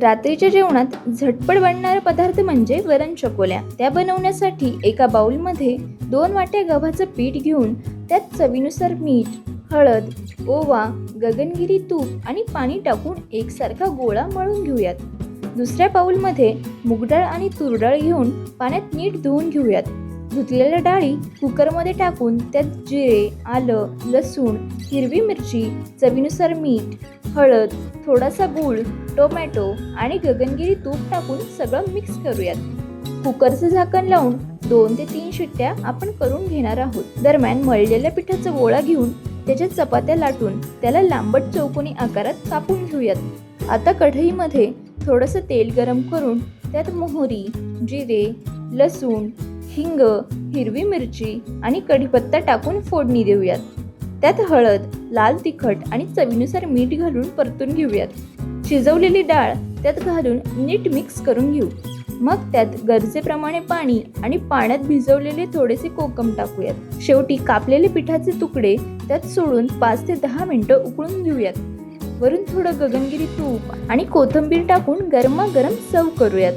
रात्रीच्या जेवणात झटपट बनणारा पदार्थ म्हणजे वरण चकोल्या. त्या बनवण्यासाठी एका बाउलमध्ये दोन वाट्या गव्हाचं पीठ घेऊन त्यात चवीनुसार मीठ हळद ओवा गगनगिरी तूप आणि पाणी टाकून एकसारखा गोळा मळून घेऊयात. दुसऱ्या बाऊलमध्ये मुगडाळ आणि तुरडाळ घेऊन पाण्यात नीट धुवून घेऊयात. धुतलेल्या डाळी कुकरमध्ये टाकून त्यात जिरे आलं लसूण हिरवी मिरची चवीनुसार मीठ हळद थोडासा गूळ टोमॅटो आणि गगनगिरी तूप टाकून सगळं मिक्स करूयात. कुकरचं झाकण लावून दोन ते तीन शिट्ट्या आपण करून घेणार आहोत. दरम्यान मळलेल्या पिठाचा गोळा घेऊन त्याच्या चपात्या लाटून त्याला लांबट चौकोनी आकारात कापून घेऊयात. आता कढईमध्ये थोडंसं तेल गरम करून त्यात मोहरी जिरे लसूण हिंग हिरवी मिरची आणि कढीपत्ता टाकून फोडणी देऊयात. त्यात हळद लाल तिखट आणि चवीनुसार मीठ घालून परतून घेऊयात. शिजवलेली डाळ त्यात घालून नीट मिक्स करून घेऊ. मग त्यात गरजेप्रमाणे पाणी आणि पाण्यात भिजवलेले थोडेसे कोकम टाकूयात. शेवटी कापलेले पिठाचे तुकडे त्यात सोडून पाच ते दहा मिनिटं उकळून घेऊयात. वरून थोडं गगनगिरी तूप आणि कोथिंबीर टाकून गरमागरम सर्व करूयात.